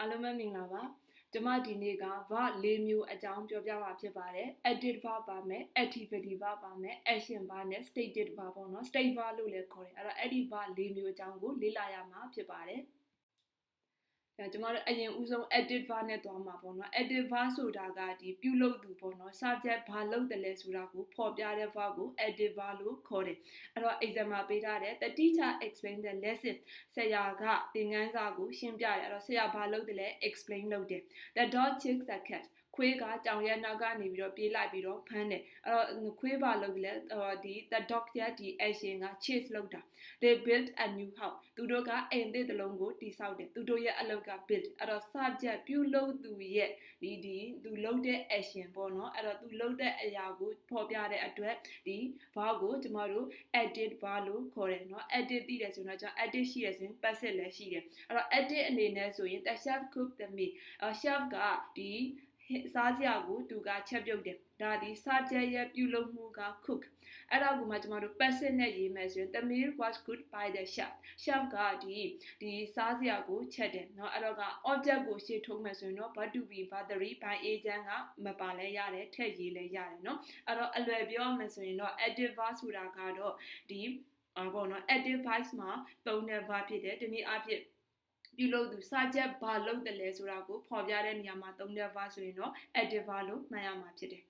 အားလုံးပဲမင်္ဂလာပါကျမဒီနေ့က verb ၄မျိုးအကြောင်းပြောပြမှာဖြစ်ပါတယ် active verb ပါမယ် activity verb ပါမယ် action verb နဲ့ stated verb ပေါ့နော် state verb လို့လည်းခေါ်တယ်အဲ့တော့အဲ့ဒီ verb ၄မျိုးအကြောင်းကိုလေ့လာရမှာဖြစ်ပါတယ်အဲ ကျမတို့အရင်ဦးဆုံး edit verb နဲ့သွားမှာပေါ့နော် edit verb ဆိုတာကဒီပြုလုပ်သူပေါ့နော် subject ဘာလုပ်တယ်လဲဆိုတာကိုဖော်ပြတဲ့ verb ကို edit verb လို့ခေါ်တယ်အဲ့တော့ exam မှာပေးထားတယ် the teacher explain the lesson ဆရာကသင်ခန်းစာကိုရှင်းပြတယ်အဲ့တော့ဆရာဘာလုပ်တယ်လဲ explain လုပ်တယ် the dog chased the cat ခွေးကကြောင်ရက်နောက်ကနေပြီးတော့ပြေးလိုက်ပြီးတော့ဖမ်းတယ်အဲ့တော့ခွေးပါလုပ်လဲဒီ the dog ရဲ့ဒီ action က chase လုပ်တာ they built a new house သူတို့ကအိမ်သစ်တစ်လုံးကိုတည်ဆောက်တယ်သူတို့ရဲ့အလုပ်က build အဲ့တော့ subject ပြုလုပ်သူရဲ့ဒီဒီသူလုပ်တဲ့ action ပေါ့နော်အဲ့တော့သူလုပ်တဲ့အရာကိုဖော်ပြတဲ့အတွက်ဒီဘာကိုကျမတို့ edit ဘာလို့ခေါ်တယ်နော် edit သိတယ်ဆိုတော့ကျွန်တော် edit ရှိရဆိုရင် passive လည်းရှိတယ်အဲ့တော့ edit အနေနဲ့ဆိုရင် the chef cook the meal chef ကဒီ စားစရာကိုသူကချက်ပြုတ်တယ်ဒါဒီ subject ရဲ့ပြုလုပ်မှုက cook အဲ့ဒါကိုမှကျွန်တော်တို့ passive နဲ့ရေးမယ်ဆိုရင် the meal was good by the chef chef ကဒီဒီစားစရာကိုချက်တယ်เนาะအဲ့တော့က object ကိုရှေ့ထုံးမယ်ဆိုရင်တော့ what to be battery by agent ကမပါလဲရတယ်ထည့်ရေးလဲရတယ်เนาะအဲ့တော့အလွယ်ပြောမယ်ဆိုရင်တော့ active verb ဆိုတာကတော့ဒီအာပေါ့နော် active voice မှာသုံးတဲ့ verb ဖြစ်တယ်ဒီနည်းအားဖြင့် ပြုလုပ်သူ စာချက်ဘာလုပ်တယ်လဲဆိုတာကိုဖော်ပြတဲ့နေရာမှာသုံးတဲ့ verb ဆိုရင်တော့ active verb လို့မှတ်ရမှာဖြစ်တယ်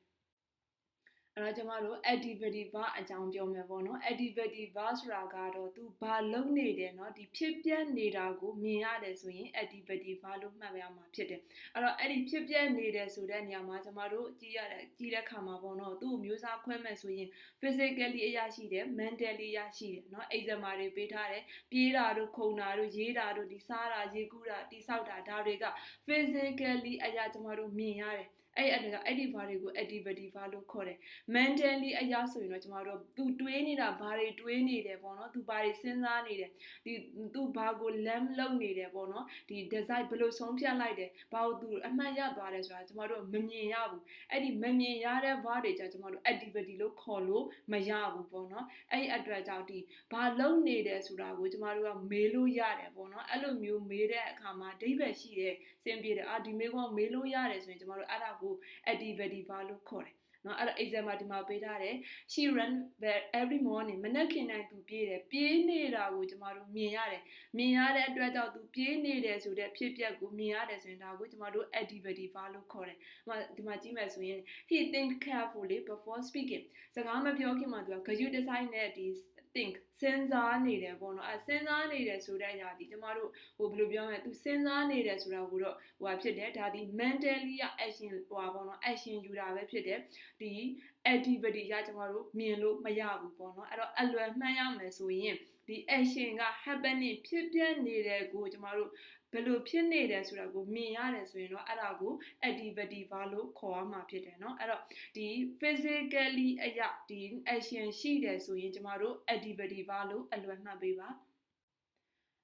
အဲ့တော့ကျမတို့ activity verb အကြောင်းပြောမယ်ပေါ့နော် activity verb ဆိုတာကတော့သူဘာလုပ်နေတယ်เนาะဒီဖြစ်ပျက်နေတာကိုမြင်ရတယ်ဆိုရင် activity verb လို့မှတ်ရမှာဖြစ်တယ်အဲ့တော့အဲ့ဒီဖြစ်ပျက်နေတယ်ဆိုတဲ့နေရာမှာကျမတို့ကြည့်ရတဲ့ကြည့်တဲ့ခါမှာပေါ့နော်သူ့မျိုးစားခွဲမယ်ဆိုရင် physically အရာရှိတယ် mentally အရာရှိတယ်เนาะ exam တွေပေးထားတယ်ပြေးတာတို့ခုန်တာတို့ရေးတာတို့ဒီစားတာရေကူးတာတိဆောက်တာဒါတွေက physically အရာကျမတို့မြင်ရတယ် အဲ့အဲ့ဒါအဲ့ဒီဘာတွေကို activity ဘာလို့ခေါ်တယ် mentally အရာဆိုရင်တော့ကျမတို့သူတွေးနေတာဘာတွေတွေးနေတယ်ပေါ့နော်သူဘာတွေစဉ်းစားနေတယ်ဒီသူဘာကို lam လုပ်နေတယ်ပေါ့နော်ဒီ design ဘယ်လိုဆုံးဖြတ်လိုက်တယ်ဘာလို့သူအမှန်ရသွားတယ်ဆိုတာကျမတို့မမြင်ရဘူးအဲ့ဒီမမြင်ရတဲ့ဘာတွေကြာကျမတို့ activity လို့ခေါ်လို့မရဘူးပေါ့နော်အဲ့ဒီအတွက်ကြောင့်ဒီဘာလုပ်နေတယ်ဆိုတာကိုကျမတို့ကမေးလို့ရတယ်ပေါ့နော်အဲ့လိုမျိုးမေးတဲ့အခါမှာအဓိပ္ပာယ်ရှိတဲ့စင်ပြေတယ်အာဒီမေးခွန်းမေးလို့ရတယ်ဆိုရင်ကျမတို့အဲ့ဒါကို activity ဘာလို့ခေါ်တယ်နော်အဲ့တော့ exam မှာဒီမှာပေးထားတယ် she run every morning မနက်ခင်တိုင်းသူပြေးတယ်ပြေးနေတာကိုကျမတို့မြင်ရတယ်မြင်ရတဲ့အတွက်ကြောင့်သူပြေးနေတယ်ဆိုတဲ့ဖြစ်ပျက်ကိုမြင်ရတယ်ဆိုရင်ဒါကိုကျမတို့ activity ဘာလို့ခေါ်တယ်ဒီမှာကြည့်မယ်ဆိုရင် he think carefully before speaking စကားမပြောခင်မှာသူက gaju design နဲ့ဒီ think စဉ်းစားနေတယ်ပေါ့နော်အဲစဉ်းစားနေတယ်ဆိုတဲ့အရာဒီကျမတို့ဟိုဘယ်လိုပြောမလဲသူစဉ်းစားနေတယ်ဆိုတာကိုတော့ဟိုဖြစ်တယ်ဒါဒီ mentally ရ action ဟိုပါပေါ့နော် action ယူတာပဲဖြစ်တယ်ဒီ activity ရကျမတို့မြင်လို့မရဘူးပေါ့နော်အဲ့တော့အလွယ်မှန်းရမယ်ဆိုရင်ဒီ action က happening ဖြစ်ပျက်နေတဲ့ကိုကျမတို့ ဘယ်လိုဖြစ်နေတယ်ဆိုတာကိုမြင်ရတယ်ဆိုရင်တော့အဲ့ဒါကို activity ဘာလို့ခေါ်ရမှာဖြစ်တယ်เนาะအဲ့တော့ဒီ physically အရာဒီ action ရှိတယ်ဆိုရင်ကျမတို့ activity ဘာလို့အလွယ်မှတ်ပေးပါ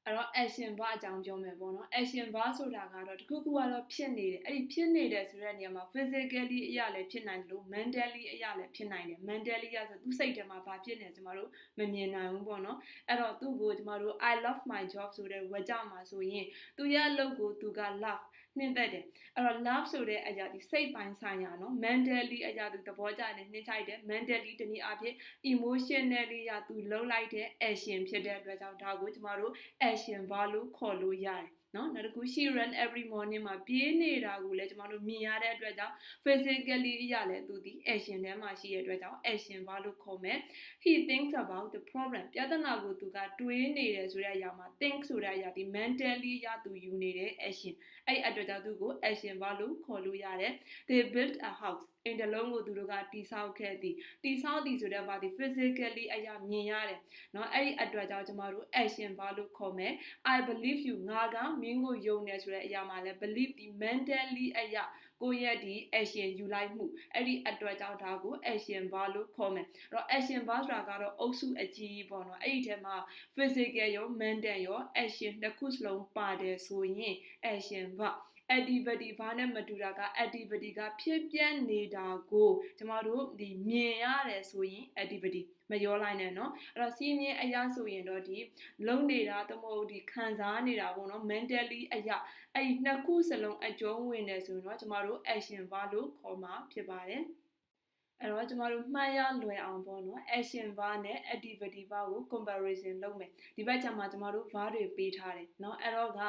အဲ့တော့ action verb အကြောင်းပြောမယ်ပေါ့နော် action verb ဆိုတာကတော့တခုခုကတော့ဖြစ်နေတယ်အဲ့ဒီဖြစ်နေတယ်ဆိုတဲ့နေရာမှာ physically အရာလည်းဖြစ်နိုင်တယ်လို့ mentally အရာလည်းဖြစ်နိုင်တယ် mentally ရဆိုသူစိတ်ထဲမှာဘာဖြစ်နေလဲကျမတို့မမြင်နိုင်ဘူးပေါ့နော်အဲ့တော့သူ့ကိုကျမတို့ I love my job ဆိုတဲ့ဝေကြမှာဆိုရင်သူရဲ့အလုပ်ကိုသူက love နှင်းသက်တယ်အဲ့တော့ love ဆိုတဲ့အရာဒီစိတ်ပိုင်းဆိုင်ရာနော် mentally အရာသူသဘောကျတယ်နှင်းချိုက်တယ် mentally တနည်းအားဖြင့် emotionally ရသူလှုပ်လိုက်တဲ့ action ဖြစ်တဲ့အတွက်ကြောင့်ဒါကိုကျမတို့ action ဘာလို့ခေါ်လို့ရတယ် နော်နောက်တစ်ခု she run every morning မှာပြေးနေတာကိုလည်းကျမတို့မြင်ရတဲ့အတွက်ကြောင့် physically အရာလည်းသူဒီ action ထဲမှာရှိတဲ့အတွက်ကြောင့် action ဘာလို့ခေါ်မယ် he thinks about the problem ပြဿနာကိုသူကတွေးနေတယ်ဆိုတဲ့အရာမှာ think ဆိုတဲ့အရာဒီ mentally ရသူယူနေတဲ့ action အဲ့အတွက်ကြောင့်သူကို action ဘာလို့ခေါ်လို့ရတယ် they built a house အိမ်တလုံးကိုသူတို့ကတိဆောက်ခဲ့သည်တိဆောက်သည်ဆိုတဲ့ဘာဒီ physically အရာမြင်ရတယ်เนาะအဲ့ဒီအတွက်ကြောင့်ကျမတို့ action ဘာလို့ခေါ်မယ် I believe you ငါကမင်းကိုယုံနေဆိုတဲ့အရာမှာလဲ believe ဒီ mentally အရာကိုယ့်ရဲ့ဒီ action ယူလိုက်မှုအဲ့ဒီအတွက်ကြောင့်ဒါကို action ဘာလို့ခေါ်မယ်အဲ့တော့ action ဘာဆိုတာကတော့အုပ်စုအကြီးပေါ့နော်အဲ့ဒီထဲမှာ physical ရော mental ရော action တစ်ခုစလုံးပါတယ်ဆိုရင် action ဘာ activity ဘာနဲ့မတူတာက activity ကဖြစ်ပြနေတာကိုကျမတို့ဒီမြင်ရတယ်ဆိုရင် activity မရောလိုက်နဲ့เนาะအဲ့တော့စီးမြင်အရာဆိုရင်တော့ဒီလုံနေတာတမဟုတ်ဒီခံစားနေတာပေါ့နော် mentally အရာအဲ့ဒီနှစ်ခုစလုံးအကျုံးဝင်နေဆိုရင်တော့ကျမတို့ action ဘာလို့ခေါ်မှာဖြစ်ပါတယ်အဲ့တော့ကျမတို့မှတ်ရလွယ်အောင်ပေါ့နော် action verb နဲ့ activity verb ကို comparison လုပ်မယ်ဒီဘက်ကျမှကျမတို့ verb တွေပေးထားတယ်เนาะအဲ့တော့က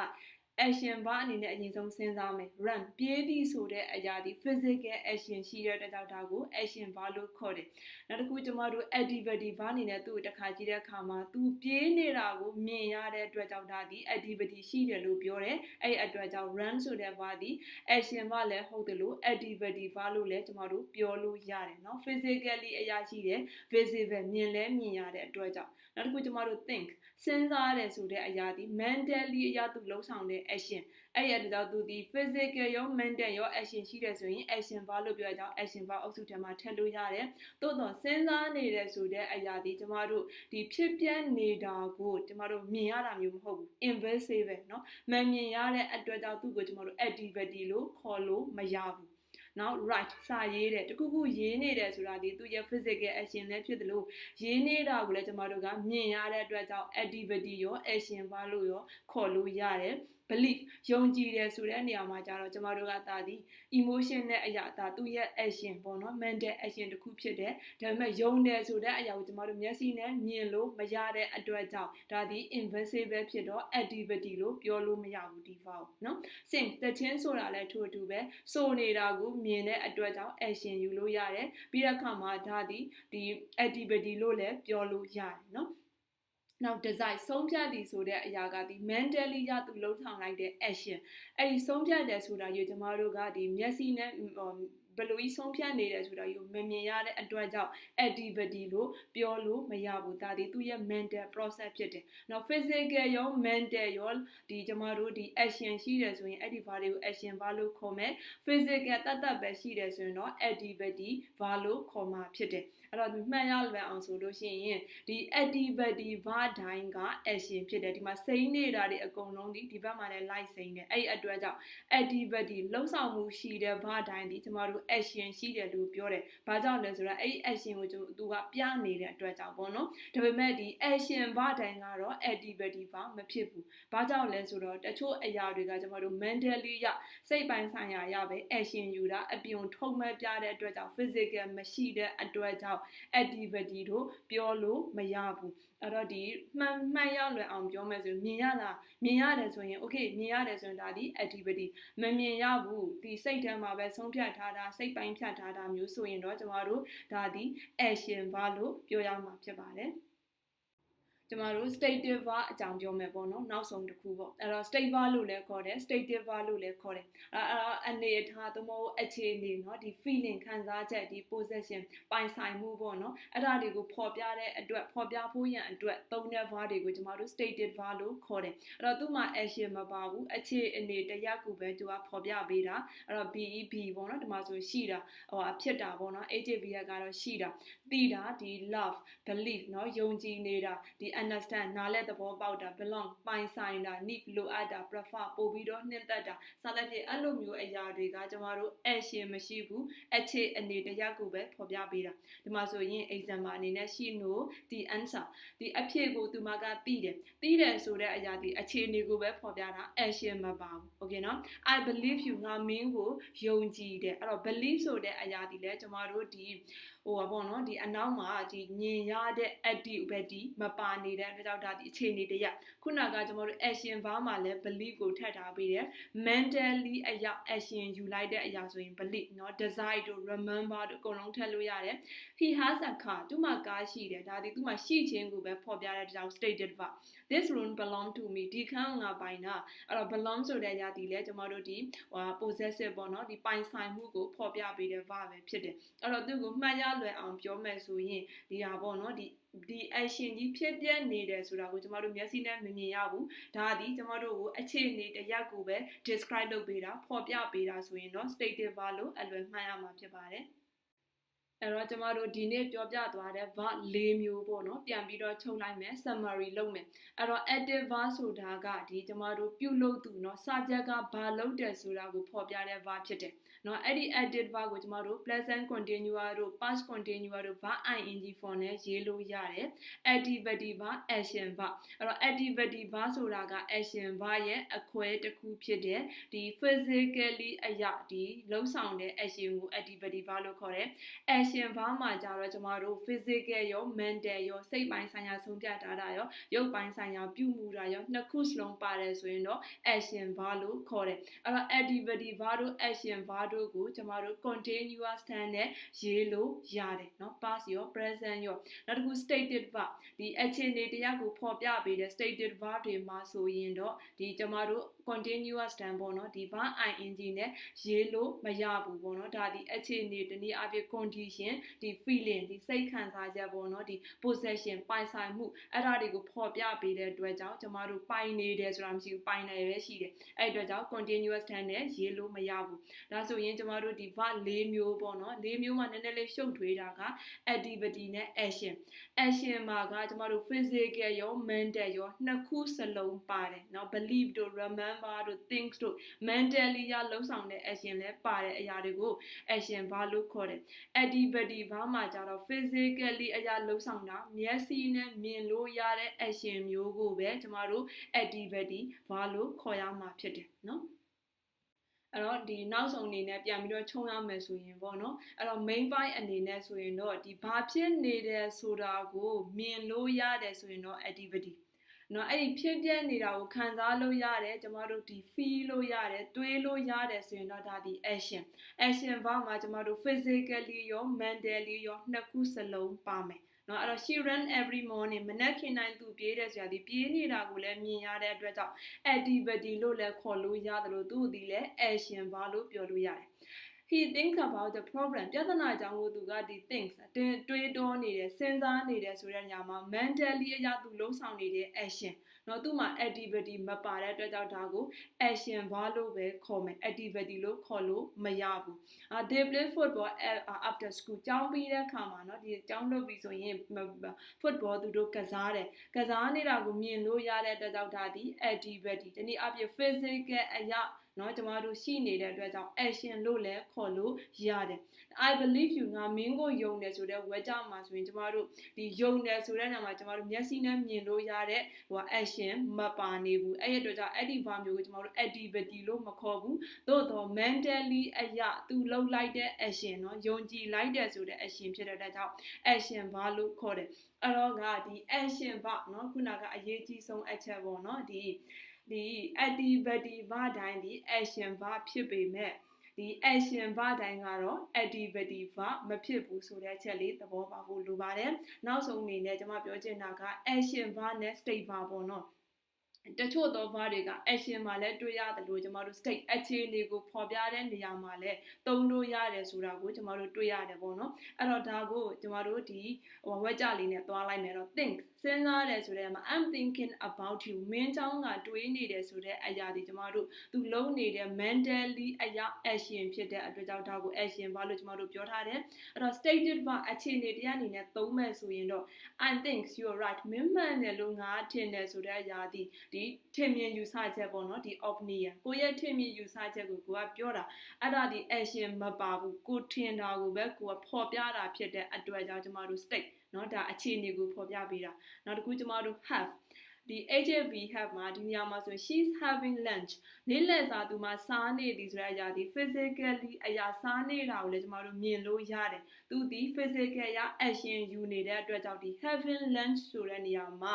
action ဘာအနေနဲ့အရင်ဆုံးစဉ်းစားမယ် run ပြေးသည်ဆိုတဲ့အရာဒီ physical action ရှိတဲ့တကြောက်တာကို action ဘာလို့ခေါ်တယ်နောက်တစ်ခုကျမတို့ activity ဘာအနေနဲ့သူ့ကိုတစ်ခါကြည့်တဲ့အခါမှာသူပြေးနေတာကိုမြင်ရတဲ့အတွက်ကြောင့်ဒါဒီ activity ရှိတယ်လို့ပြောတယ်အဲ့ဒီအတွက်ကြောင့် run ဆိုတဲ့ဘာဒီ action ဘာလည်းဟုတ်တယ်လို့ activity ဘာလို့လည်းကျမတို့ပြောလို့ရတယ်เนาะ physically အရာရှိတယ် visible မြင်လဲမြင်ရတဲ့အတွက်ကြောင့် နောက်တစ်ခုကျမတို့ think စဉ်းစားရတယ်ဆိုတဲ့အရာဒီ mentally အရာသူလှုပ်ဆောင်တဲ့ action အဲ့ရတဲ့ကြောင့်သူဒီ physical ရော mental ရော action ရှိတယ်ဆိုရင် action ဘာလို့ပြောကြအောင် action ဘာအုပ်စုထဲမှာထည့်လို့ရတယ်သို့တော့စဉ်းစားနေတယ်ဆိုတဲ့အရာဒီကျမတို့ဒီဖြစ်ပြနေတာကိုကျမတို့မြင်ရတာမျိုးမဟုတ်ဘူး invisible เนาะမမြင်ရတဲ့အတွက်ကြောင့်သူ့ကိုကျမတို့ activity လို့ခေါ်လို့မရဘူး နော် right စာရေးတယ်တခုခုရေးနေတယ်ဆိုတာဒီသူရဲ့ physical action လည်းဖြစ်တယ်လို့ရေးနေတာကိုလည်းကျမတို့ကမြင်ရတဲ့အတွက်ကြောင့် activity ရော action ဘာလို့ရောခေါ်လို့ရတယ် belief ယုံကြည်တယ်ဆိုတဲ့နေရာမှာကျတော့ကျမတို့ကဒါဒီ emotion နဲ့အရာဒါသူ့ရဲ့ action ပေါ့နော် mental action တစ်ခုဖြစ်တယ်ဒါပေမဲ့ယုံတယ်ဆိုတဲ့အရာကိုကျမတို့မျက်စိနဲ့မြင်လို့မရတဲ့အတွက်ကြောင့်ဒါဒီ invisible ဖြစ်တော့ activity လို့ပြောလို့မရဘူးဒီ verb နော် sing တခြင်းဆိုတာလည်းထို့အတူပဲဆိုနေတာကိုမြင်တဲ့အတွက်ကြောင့် action ယူလို့ရတယ်ပြီးတဲ့အခါမှာဒါဒီဒီ activity လို့လည်းပြောလို့ရတယ်နော် နောက် design ဆုံးဖြတ်သည်ဆိုတဲ့အရာကဒီ mentally ရသူလှုပ်ဆောင်လိုက်တဲ့ action အဲ့ဒီဆုံးဖြတ်တယ်ဆိုတာယူကျမတို့ကဒီမျက်စိနဲ့ဘယ်လိုကြီးဆုံးဖြတ်နေတယ်ဆိုတာယူမမြင်ရတဲ့အတွက်ကြောင့် activity လို့ပြောလို့မရဘူးဒါဒီသူ့ရဲ့ mental process ဖြစ်တယ်။နောက် physical ရော mental ရောဒီကျမတို့ဒီ action ရှိတယ်ဆိုရင်အဲ့ဒီဘာတွေကို action ဘာလို့ခေါ်မယ် physical တတ်တတ်ပဲရှိတယ်ဆိုရင်တော့ activity ဘာလို့ခေါ်မှာဖြစ်တယ်။ အဲ့တော့ဒီမှတ်ရလွယ်အောင်ဆိုလို့ရှိရင်ဒီ activity ဘာတိုင်းက action ဖြစ်တယ်ဒီမှာစိမ့်နေတာတွေအကုန်လုံးဒီဒီဘက်မှာလည်း light စိမ့်တယ်အဲ့ဒီအတွက်ကြောင့် activity လှုပ်ဆောင်မှုရှိတဲ့ဘာတိုင်းဒီကျမတို့ action ရှိတယ်လို့ပြောတယ်။ဘာကြောင့်လဲဆိုတော့အဲ့ဒီ action ကိုသူကပြနေတဲ့အတွက်ကြောင့်ပေါ့နော်။ဒါပေမဲ့ဒီ action ဘာတိုင်းကတော့ activity ဘာမဖြစ်ဘူး။ဘာကြောင့်လဲဆိုတော့တချို့အရာတွေကကျမတို့ mentally ရစိတ်ပိုင်းဆိုင်ရာရပဲ action ယူတာအပြင်ထုံမဲ့ပြတဲ့အတွက်ကြောင့် physical မရှိတဲ့အတွက်ကြောင့် activity တို့ပြောလို့မရဘူးအဲ့တော့ဒီမှန်မှန်ရလွယ်အောင်ပြောမယ်ဆိုမြင်ရလားမြင်ရတယ်ဆိုရင် okay မြင်ရတယ်ဆိုရင်ဒါဒီ activity မမြင်ရဘူးဒီစိတ်ထဲမှာပဲဆုံးဖြတ်ထားတာစိတ်ပိုင်းဖြတ်ထားတာမျိုးဆိုရင်တော့ကျမတို့ဒါဒီ action ဘာလို့ပြောရမှာဖြစ်ပါတယ် ကျမတို့ stative verb အကြောင်းပြောမယ်ပေါ့နော်နောက်ဆုံးတစ်ခုပေါ့အဲ့တော့ state verb လို့လည်းခေါ်တယ် stative verb လို့လည်းခေါ်တယ်အဲ့တော့အနေအထားသို့မဟုတ်အခြေအနေเนาะဒီ feeling ခံစားချက်ဒီ possession ပိုင်ဆိုင်မှုပေါ့နော်အဲ့ဒါတွေကိုဖော်ပြတဲ့အတွက်ဖော်ပြဖို့ရန်အတွက်သုံးတဲ့ verb တွေကိုကျမတို့ stative verb လို့ခေါ်တယ်အဲ့တော့သူ့မှာ action မပါဘူးအခြေအနေတရက်ကိုပဲသူကဖော်ပြပေးတာအဲ့တော့ BEB ပေါ့နော်ဒီမှာဆိုရှိတာဟိုအဖြစ်တာပေါ့နော် HB ကတော့ရှိတာသိတာဒီ love belief เนาะယုံကြည်နေတာဒီ understand နားလဲသဘောပေါက်တာ belong ပိုင်ဆိုင်တာ need လိုအပ်တာ prefer ပို့ပြီးတော့နှင်းသက်တာစသဖြင့်အဲ့လိုမျိုးအရာတွေကကျမတို့ action မရှိဘူးအခြေအနေတရားကိုပဲဖော်ပြပေးတာဒီမှာဆိုရင် example အနေနဲ့ရှိ no ဒီ answer ဒီအဖြေကိုသူမကသိတယ်သိတယ်ဆိုတဲ့အရာဒီအခြေအနေကိုပဲဖော်ပြတာ action မပါဘူး okay နော် i believe you ငါမင်းကိုယုံကြည်တယ်အဲ့တော့ believe ဆိုတဲ့အရာဒီလဲကျမတို့ဒီ ဟိုပါပေါ့နော်ဒီအနောက်မှာဒီမြင်ရတဲ့ activity မပါနေတဲ့အတွက်ကြောင့်ဒါဒီအခြေအနေတရခုနကကျွန်တော်တို့ action verb မှာလည်း believe ကိုထည့်ထားပေးတယ် mentally အရာ action ယူလိုက်တဲ့အရာဆိုရင် believe เนาะ desire တို့ remember တို့အကုန်လုံးထည့်လို့ရတယ် he has a car သူမှာကားရှိတယ်ဒါဒီသူမှာရှိခြင်းကိုပဲဖော်ပြတဲ့ကြောင့် stated ပါ this room belong to me ဒီခန်းငါပိုင်တာအဲ့တော့ belong ဆိုတဲ့အရာဒီလဲကျွန်တော်တို့ဒီဟို possessive ပေါ့နော်ဒီပိုင်ဆိုင်မှုကိုဖော်ပြပေးတဲ့ verb ပဲဖြစ်တယ်အဲ့တော့သူကိုမှတ်ရလွယ်အောင်ပြောမယ်ဆိုရင်ဒီဟာပေါ့နော်ဒီဒီ action ကြီးဖြစ်ပြနေတယ်ဆိုတာကိုကျမတို့မျက်စိနဲ့မမြင်ရဘူးဒါသည်ကျမတို့ကိုအခြေအနေတရက်ကိုပဲ describe လုပ်ပေးတာဖော်ပြပေးတာဆိုရင်တော့ stative verb လို့အလွယ်မှတ်ရမှာဖြစ်ပါတယ် အဲ့တော့ကျမတို့ဒီနေ့ပြောပြသွားတဲ့ verb ၄မျိုးပေါ့နော်ပြန်ပြီးတော့ချုပ်လိုက်မယ် summary လုပ်မယ်အဲ့တော့ active verb ဆိုတာကဒီကျမတို့ပြုလုပ်သူเนาะ subject ကဘာလုပ်တယ်ဆိုတာကိုဖော်ပြတဲ့ verb ဖြစ်တယ် เนาะအဲ့ဒီ active verb ကိုကျမတို့ present continuous တို့ past continuous တို့ verb ing form နဲ့ရေးလို့ရတယ် activity verb action verb အဲ့တော့ activity verb ဆိုတာက action verb ရဲ့အခွဲတစ်ခုဖြစ်တဲ့ဒီ physically အရာဒီလှုပ်ဆောင်တဲ့ action ကို activity verb လို့ခေါ်တယ် action verb မှာကြတော့ကျမတို့ physical ရော mental ရောစိတ်ပိုင်းဆိုင်ရာဆုံးဖြတ်ထားတာရောရုပ်ပိုင်းဆိုင်ရာပြုမှုတာရောနှစ်ခုစလုံးပါတယ်ဆိုရင်တော့ action verb လို့ခေါ်တယ်အဲ့တော့ activity verb တို့ action verb တို့ကိုကျမတို့ continuous tense နဲ့ရေးလို့ရတယ်เนาะ past ရော present ရောနောက်တစ်ခု stated verb ဒီအခြေအနေတရားကိုဖော်ပြပေးတဲ့ stated verb တွေမှာဆိုရင်တော့ဒီကျမတို့ continuous tense ပေါ့နော်ဒီ verb ing နဲ့ရေးလို့မရဘူးပေါ့နော်ဒါဒီအခြေအနေတနည်းအားဖြင့် condition ဒီ feeling ဒီစိတ်ခံစားချက်ပေါ့နော်ဒီ possession ပိုင်ဆိုင်မှုအဲ့ဒါတွေကိုဖော်ပြပေးတဲ့အတွက်ကြောင့်ကျမတို့ပိုင်နေတယ်ဆိုတာမရှိဘူးပိုင်တယ်ပဲရှိတယ်အဲ့အတွက်ကြောင့် continuous tense နဲ့ရေးလို့မရဘူးဒါဆိုရင်ကျမတို့ဒီ verb ၄မျိုးပေါ့နော်၄မျိုးမှာနည်းနည်းလေးရှုပ်ထွေးတာက activity နဲ့ action action မှာကကျမတို့ physical ရော mental ရောနှစ်ခုစလုံးပါတယ်เนาะ believe တို့ remember တို့ think တို့ mentally ရလှုပ်ဆောင်တဲ့ action လည်းပါတဲ့အရာတွေကို action ဘာလို့ခေါ်တယ် activity ဘာမှကြတော့ physically အရာလှုပ်ဆောင်တာမျက်စိနဲ့မြင်လို့ရတဲ့ action မျိုးကိုပဲကျမတို့ activity ဘာလို့ခေါ်ရမှာဖြစ်တယ်เนาะအဲ့တော့ဒီနောက်ဆုံးအနေနဲ့ပြန်ပြီးတော့ခြုံရမယ်ဆိုရင်ပေါ့နော်အဲ့တော့ main point အနေနဲ့ဆိုရင်တော့ဒီဘာဖြစ်နေတယ်ဆိုတာကိုမြင်လို့ရတယ်ဆိုရင်တော့ activity နော်အဲ့ဒီဖြစ်ပြနေတာကိုခံစားလို့ရတယ်ကျမတို့ဒီ feel လို့ရတယ်တွေးလို့ရတယ်ဆိုရင်တော့ဒါဒီ action action ဘာမှာကျမတို့ physically ရော mentally ရောနှစ်ခုစလုံးပါမယ်နော်အဲ့တော့ she run every morning မနက်ခင်းတိုင်းသူပြေးတယ်ဆိုတာဒီပြေးနေတာကိုလည်းမြင်ရတဲ့အတွက်ကြောင့် activity လို့လည်းခေါ်လို့ရတယ်လို့သူ့ဒီလည်း action ဘာလို့ပြောလို့ရတယ် he think about the problem ပြဿနာကြောင့်ကိုသူကဒီ thinks တင်တွေးတောနေတယ်စဉ်းစားနေတယ်ဆိုတဲ့ညမှာ mentally အရာသူလုံးဆောင်နေတဲ့ action เนาะသူ့မှာ activity မပါတဲ့အတွက်ကြောင့်ဒါကို action ဘာလို့ပဲခေါ်မယ် activity လို့ခေါ်လို့မရဘူးအာ they play football after school ကျောင်းပြီးတဲ့အခါမှာเนาะဒီကျောင်းလုပ်ပြီဆိုရင် football သူတို့ကစားတယ်ကစားနေတာကိုမြင်လို့ရတဲ့အတွက်ကြောင့်ဒါဒီ activity တနည်းအားဖြင့် physical အရာ เนาะကျမတို့ရှိနေတဲ့အတွက်ကြောင့် action လို့လည်းခေါ်လို့ရတယ် I believe you ငါမင်းကိုယုံတယ်ဆိုတဲ့ဝဲကြမှာဆိုရင်ကျမတို့ဒီယုံတယ်ဆိုတဲ့နေရာမှာကျမတို့မျက်စိနဲ့မြင်လို့ရတဲ့ဟို action မပါနေဘူးအဲ့ဒီအတွက်ကြောင့်အဲ့ဒီ verb မျိုးကိုကျမတို့ activity လို့မခေါ်ဘူးသို့တော့ mentally အရာသူလုပ်လိုက်တဲ့ action เนาะယုံကြည်လိုက်တယ်ဆိုတဲ့ action ဖြစ်တဲ့အတွက်ကြောင့် action ဘာလို့ခေါ်တယ်အဲ့တော့ကဒီ action verb เนาะခုနကအရေးကြီးဆုံးအချက်ပေါ့เนาะဒီ ဒီ activity verb တိုင်းဒီ action verb ဖြစ်ပေမဲ့ဒီ action verb တိုင်းကတော့ activity verb မဖြစ်ဘူးဆိုတဲ့အချက်လေးသဘောပေါက်ဖို့လိုပါတယ်နောက်ဆုံးအနေနဲ့ကျွန်မပြောချင်တာက action verb နဲ့ state verb ပေါ့နော် တချို့သောဘာတွေက action မှာလည်းတွေ့ရတယ်လို့ကျွန်တော်တို့ state အခြေအနေကိုဖော်ပြတဲ့နေရာမှာလည်းသုံးလို့ရတယ်ဆိုတာကိုကျွန်တော်တို့တွေ့ရတယ်ပေါ့နော်အဲ့တော့ဒါကိုကျွန်တော်တို့ဒီဟိုဝက်ကြလေးနဲ့သွားလိုက်မယ်တော့ think စဉ်းစားတယ်ဆိုတဲ့မှာ I'm thinking about you မင်းချောင်းကတွေးနေတယ်ဆိုတဲ့အရာဒီကျွန်တော်တို့သူလုံးနေတဲ့ mentally အရာ action ဖြစ်တဲ့အတွက်ကြောင့်ဒါကို action ဘာလို့ကျွန်တော်တို့ပြောထားတယ်အဲ့တော့ stated ဘာအခြေအနေတရားအနေနဲ့သုံးမယ်ဆိုရင်တော့ I think you're right မင်းမှန်တယ်လို့ငါထင်တယ်ဆိုတဲ့အရာဒီဒီထင်မြင်ယူဆချက်ပေါ့နော်ဒီ opinion ကိုရဲ့ထင်မြင်ယူဆချက်ကိုကိုကပြောတာအဲ့ဒါဒီ action မပါဘူးကိုထင်တာကိုပဲကိုကဖော်ပြတာဖြစ်တဲ့အတွက်ကြောင့်ကျမတို့ state เนาะဒါအခြေအနေကိုဖော်ပြပေးတာနောက်တစ်ခုကျမတို့ have ဒီ HAV have မှာဒီနေရာမှာဆို she's having lunch နေ့လည်စာသူမှာစားနေသည်ဆိုတဲ့အရာဒီ physically အရာစားနေတာကိုလည်းကျမတို့မြင်လို့ရတယ်သူဒီ physical အရာ action ယူနေတဲ့အတွက်ကြောင့်ဒီ having lunch ဆိုတဲ့နေရာမှာ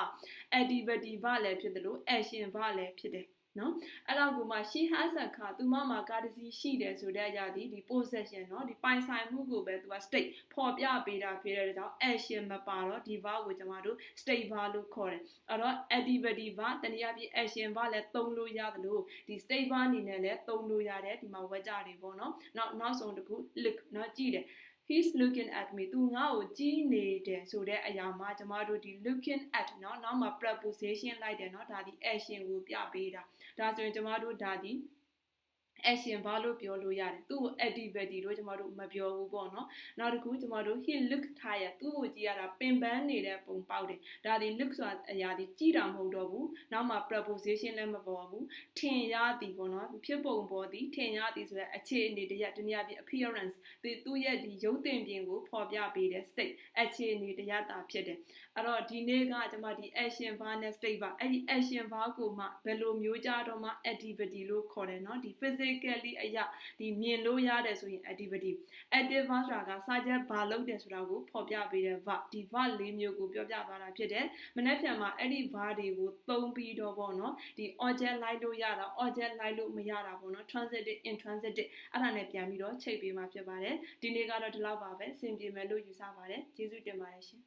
activity ဘာလည်းဖြစ်တယ်လို့ action ဘာလည်းဖြစ်တယ် နော်အဲ့တော့ကိုမှ she has a car သူမမှာကားတစ်စီးရှိတယ်ဆိုတဲ့အရာဒီဒီ possession နော်ဒီပိုင်ဆိုင်မှုကိုပဲသူက state ဖော်ပြပေးတာဖြစ်တဲ့ကြောင့် action မပါတော့ဒီ verb ကိုကျွန်တော်တို့ state verb လို့ခေါ်တယ်အဲ့တော့ activity verb တနည်းအားဖြင့် action verb လည်းသုံးလို့ရတယ်လို့ဒီ state verb အနေနဲ့လည်းသုံးလို့ရတယ်ဒီမှာဝက်ကြတွေပေါ့နော်နောက်နောက်ဆုံးတစ်ခု look နော်ကြည့်တယ် he's looking at me သူငါ့ကိုကြည့်နေတယ်ဆိုတဲ့အရာမှာကျမတို့ဒီ looking at เนาะနောက်မှာ preposition လိုက်တယ်เนาะဒါဒီ action ကိုပြပေးတာဒါဆိုရင်ကျမတို့ဒါဒီ action ဘာလို့ပြောလို့ရတယ်သူ့ကို activity လို့ကျမတို့မပြောဘူးပေါ့နော်နောက်တစ်ခုကျမတို့ he look tired သူ့ကိုကြည့်ရတာပင်ပန်းနေတဲ့ပုံပေါက်တယ်ဒါဒီ look ဆိုတာအရာဒီကြည့်တာမဟုတ်တော့ဘူးနောက်မှ preposition လည်းမပေါ်ဘူးထင်ရသည်ပေါ့နော်ဖြစ်ပုံပေါ်သည်ထင်ရသည်ဆိုတဲ့အခြေအနေတရက်တနည်းအားဖြင့် appearance ဒီသူ့ရဲ့ဒီရုပ်တင်ပြင်ကိုဖော်ပြပေးတဲ့ state အခြေအနေတရက်တာဖြစ်တယ် အဲ့တော့ဒီနေ့ကကျွန်မဒီ action bar နဲ့ state bar အဲ့ဒီ action bar ကိုမှဘယ်လိုမျိုးကြတော့မှ activity လို့ခေါ်တယ်နော်ဒီ physically အရာဒီမြင်လို့ရတယ်ဆိုရင် activity active bar ဆိုတာကစာချက်ဘာလုပ်တယ်ဆိုတာကိုဖော်ပြပေးတဲ့ verb ဒီ verb လေးမျိုးကိုပြောပြသွားတာဖြစ်တယ်မနေ့ပြန်မှာအဲ့ဒီ verb တွေကိုသုံးပြီးတော့ပေါ့နော်ဒီ object လိုက်လို့ရတာ object လိုက်လို့မရတာပေါ့နော် transitive intransitive အဲ့ဒါနဲ့ပြန်ပြီးတော့ချိန်ပေးမှာဖြစ်ပါတယ်ဒီနေ့ကတော့ဒီလောက်ပါပဲအဆင်ပြေမယ်လို့ယူဆပါတယ်ကျေးဇူးတင်ပါတယ်ရှင်